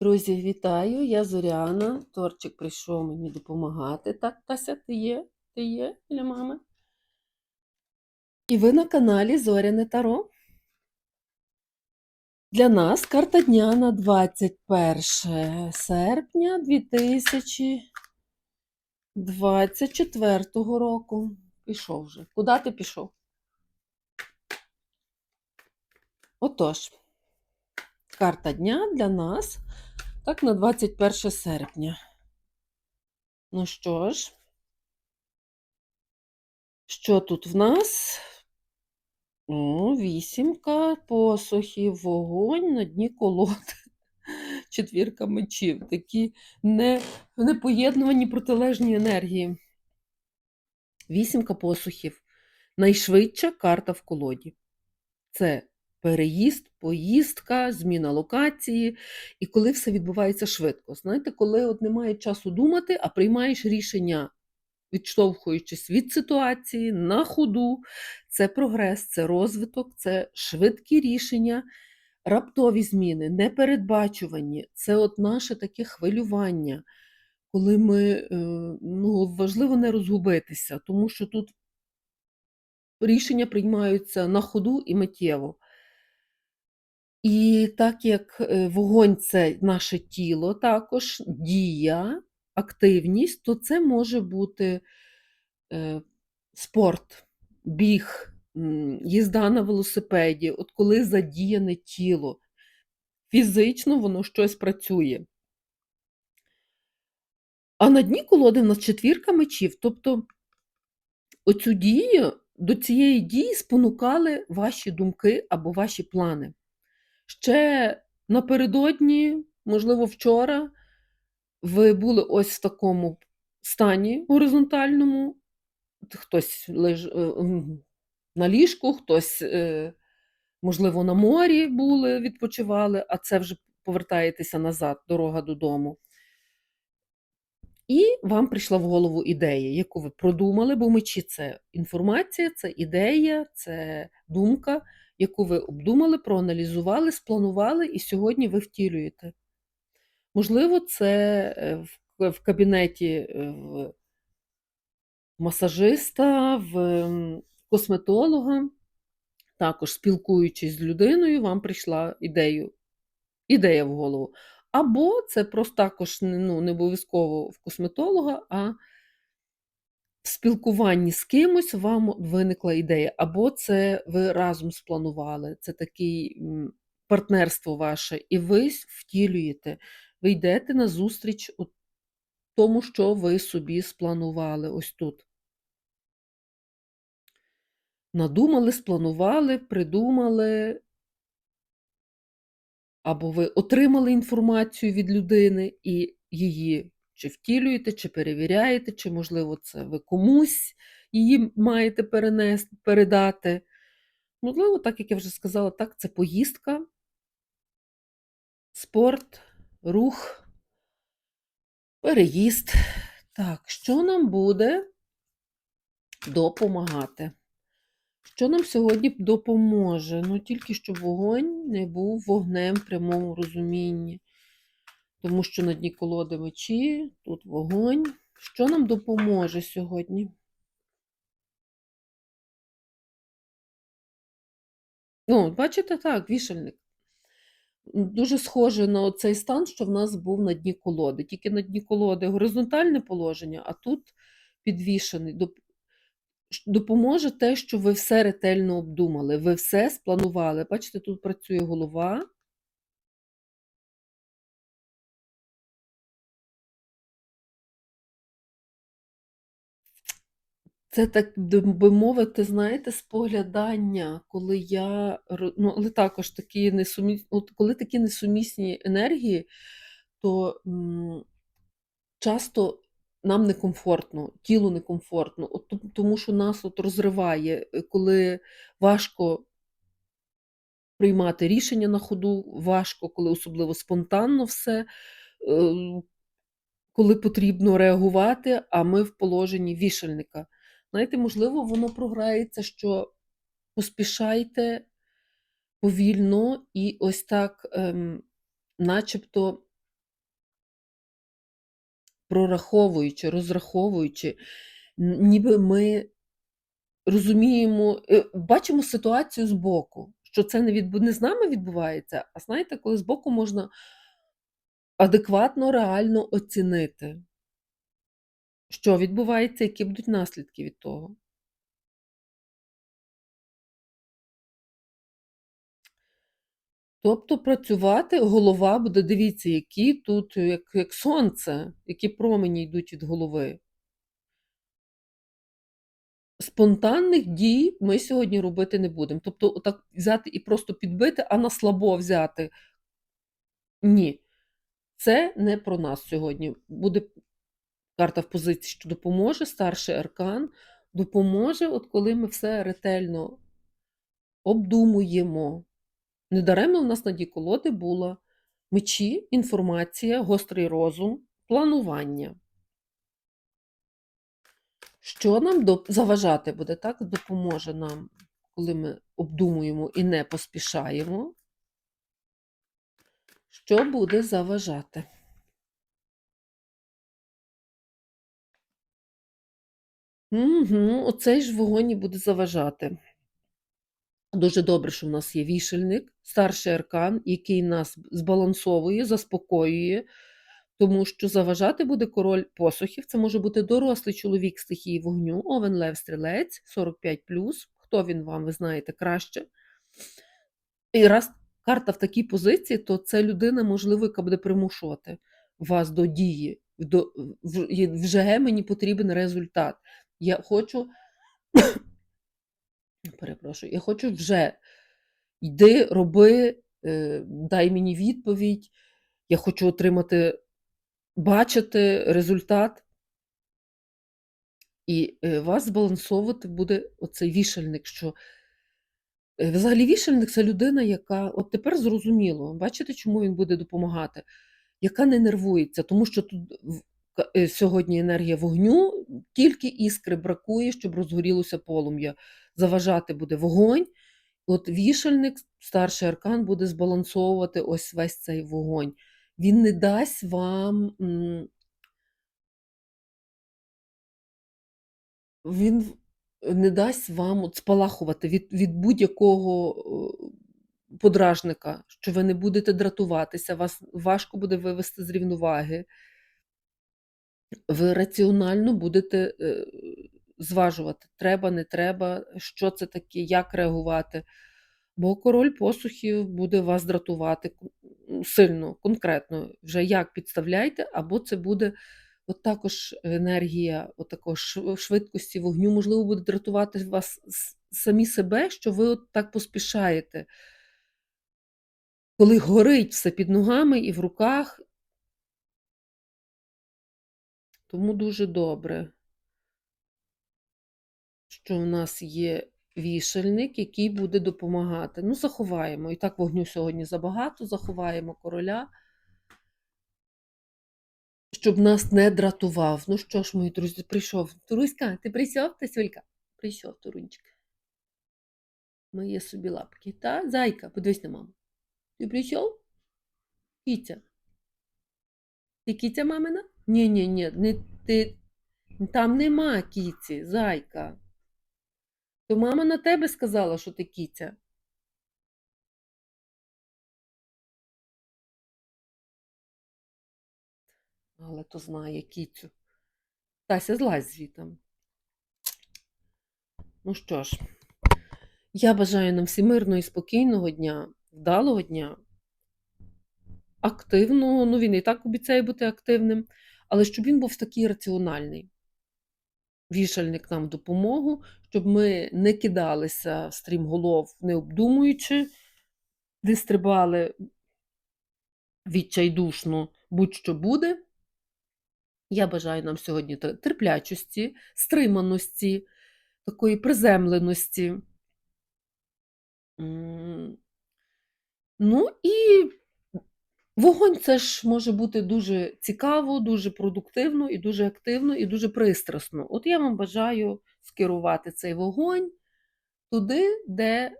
Друзі, вітаю! Я Зоряна. Торчик прийшов мені допомагати. Так, Тася, ти є? Ти є для мами? І ви на каналі Зоряне Таро. Для нас карта дня на 21 серпня 2024 року. Пішов вже. Куди ти пішов? Отож, карта дня для нас так на 21 серпня. Ну що ж, що тут в нас? О, вісімка посухів, вогонь на дні колоди. Четвірка мечів. Такі не, непоєднувані протилежні енергії. Вісімка посухів. Найшвидша карта в колоді. Це переїзд, поїздка, зміна локації. І коли все відбувається швидко. Знаєте, коли от немає часу думати, а приймаєш рішення, відштовхуючись від ситуації на ходу, це прогрес, це розвиток, це швидкі рішення, раптові зміни, непередбачувані. Це от наше таке хвилювання, коли ми е, ну, важливо не розгубитися, тому що тут рішення приймаються на ходу і миттєво. І так як е, вогонь це наше тіло, також дія, активність, то це може бути е, спорт, біг, їзда на велосипеді, от коли задіяне тіло, фізично воно щось працює. А на дні колоди в нас четвірка мечів. Тобто оцю дію, до цієї дії спонукали ваші думки або ваші плани. Ще напередодні, можливо, вчора, ви були ось в такому стані горизонтальному, хтось леж... е, на ліжку, хтось, е, можливо, на морі були, відпочивали, а це вже повертаєтеся назад, дорога додому. І вам прийшла в голову ідея, яку ви продумали, бо мечі це інформація, це ідея, це думка, яку ви обдумали, проаналізували, спланували, і сьогодні ви втілюєте. Можливо, це е, в, в кабінеті е, в масажиста, в косметолога, також спілкуючись з людиною, вам прийшла ідею, ідея в голову. Або це просто також ну, не обов'язково в косметолога, а спілкуванні з кимось вам виникла ідея, або це ви разом спланували, це таке партнерство ваше, і ви втілюєте, ви йдете на зустріч у тому, що ви собі спланували ось тут. Надумали, спланували, придумали, або ви отримали інформацію від людини і її чи втілюєте, чи перевіряєте, чи, можливо, це ви комусь її маєте перенести, передати. Можливо, так як я вже сказала, так, це поїздка, спорт, рух, переїзд. Так, що нам буде допомагати? Що нам сьогодні допоможе? Ну, тільки щоб вогонь не був вогнем в прямому розумінні. Тому що на дні колоди мечі, тут вогонь. Що нам допоможе сьогодні? Ну, бачите, так, вішальник. Дуже схоже на цей стан, що в нас був на дні колоди. Тільки на дні колоди горизонтальне положення, а тут підвішений. Допоможе те, що ви все ретельно обдумали, ви все спланували. Бачите, тут працює голова. Це так би мовити, знаєте, споглядання, коли я ну, але також такі несумісні, от коли такі несумісні енергії, то м, часто нам некомфортно, тілу некомфортно, от, тому що нас от розриває, е, коли важко приймати рішення на ходу, важко, коли особливо спонтанно все, е, коли потрібно реагувати, а ми в положенні вішальника. Знаєте, можливо, воно програється, що поспішайте повільно і ось так, ем, начебто прораховуючи, розраховуючи, ніби ми розуміємо, е, бачимо ситуацію збоку, що це не відбу не з нами відбувається, а знаєте, коли збоку можна адекватно, реально оцінити. Що відбувається, які будуть наслідки від того. Тобто працювати голова буде дивіться, які тут, як як сонце, які промені йдуть від голови. Спонтанних дій ми сьогодні робити не будемо. Тобто, отак взяти і просто підбити, а на слабо взяти. Ні. Це не про нас сьогодні. Буде карта в позиції, що допоможе, старший аркан допоможе, от коли ми все ретельно обдумуємо. Недаремно в нас на колоди була мечі, інформація, гострий розум, планування. Що нам заважати буде, так? Допоможе нам, коли ми обдумуємо і не поспішаємо. Що буде заважати? Угу, оцей ж вогонь і буде заважати. Дуже добре, що в нас є вішальник, старший аркан, який нас збалансовує, заспокоює, тому що заважати буде король посухів. Це може бути дорослий чоловік стихії вогню, Овен Лев Стрілець, 45. Хто він вам, ви знаєте краще. І раз карта в такій позиції, то це людина, можливо, яка буде примушувати вас до дії. До, вже мені потрібен результат. Я хочу, перепрошую, я хочу вже йди, роби, е, дай мені відповідь. Я хочу отримати, бачити результат. І е, вас збалансовувати буде оцей вішальник, що Е, Взагалі, вішальник це людина, яка от тепер зрозуміло, бачите, чому він буде допомагати, яка не нервується, тому що тут сьогодні енергія вогню, тільки іскри бракує, щоб розгорілося полум'я. Заважати буде вогонь. От вішальник, старший аркан, буде збалансовувати ось весь цей вогонь. Він не дасть вам. Він не дасть вам от спалахувати від, від будь-якого е, подражника, що ви не будете дратуватися, вас важко буде вивести з рівноваги. Ви раціонально будете е, зважувати, треба, не треба, що це таке, як реагувати. Бо король посухів буде вас дратувати сильно, конкретно. Вже як підставляйте, або це буде от також енергія от такої шв- швидкості вогню, можливо, буде дратувати вас самі себе, що ви от так поспішаєте. Коли горить все під ногами і в руках, тому дуже добре. що в нас є вішальник, який буде допомагати. Ну, заховаємо. І так вогню сьогодні забагато, заховаємо короля, щоб нас не дратував. Ну що ж, мої друзі, прийшов. Туруська, ти прийшов, Тасюлька? Прийшов, Турунчик. Мої собі лапки. Та, зайка, подивись на маму. Ти прийшов? Кітя. Ти кітя мамина? Ні, ні, ні, не ти. Там нема кіці, зайка. То мама на тебе сказала, що ти кіця. Але то знає кіцю. Тася, злазь звітом. Ну що ж, я бажаю нам всім мирного і спокійного дня, вдалого дня, активного. Ну, він і так обіцяє бути активним, але щоб він був такий раціональний. Вішальник нам допомогу, щоб ми не кидалися в стрімголов, не обдумуючи, де стрибали відчайдушно, будь-що буде. Я бажаю нам сьогодні терплячості, стриманості, такої приземленості. Ну і Вогонь це ж може бути дуже цікаво, дуже продуктивно, і дуже активно, і дуже пристрасно. От я вам бажаю скерувати цей вогонь туди, де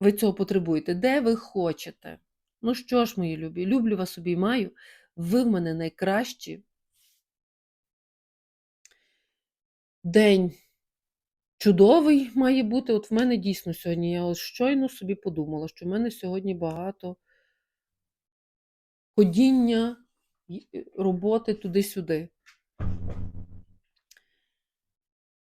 ви цього потребуєте, де ви хочете. Ну що ж, мої любі, люблю вас обіймаю. Ви в мене найкращі. День чудовий має бути. От в мене дійсно сьогодні. Я щойно собі подумала, що в мене сьогодні багато ходіння, е, роботи туди-сюди.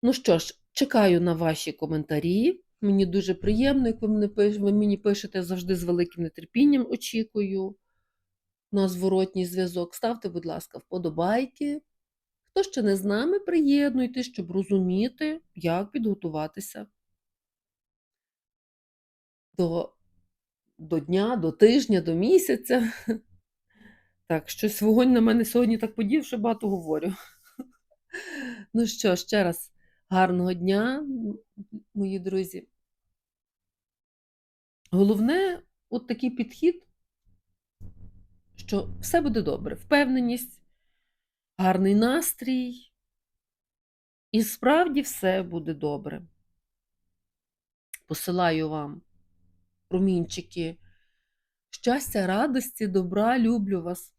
Ну що ж, чекаю на ваші коментарі. Мені дуже приємно, як ви, мені пишете завжди з великим нетерпінням. Очікую на зворотній зв'язок. Ставте, будь ласка, вподобайки. Хто ще не з нами, приєднуйтесь, щоб розуміти, як підготуватися до, до дня, до тижня, до місяця. Так, щось вогонь на мене сьогодні так подів, що багато говорю. Ну що, ще раз, гарного дня, мої друзі. Головне, от такий підхід, що все буде добре, впевненість, гарний настрій, і справді все буде добре. Посилаю вам промінчики щастя, радості, добра, люблю вас.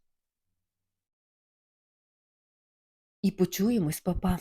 І почуємось, папа.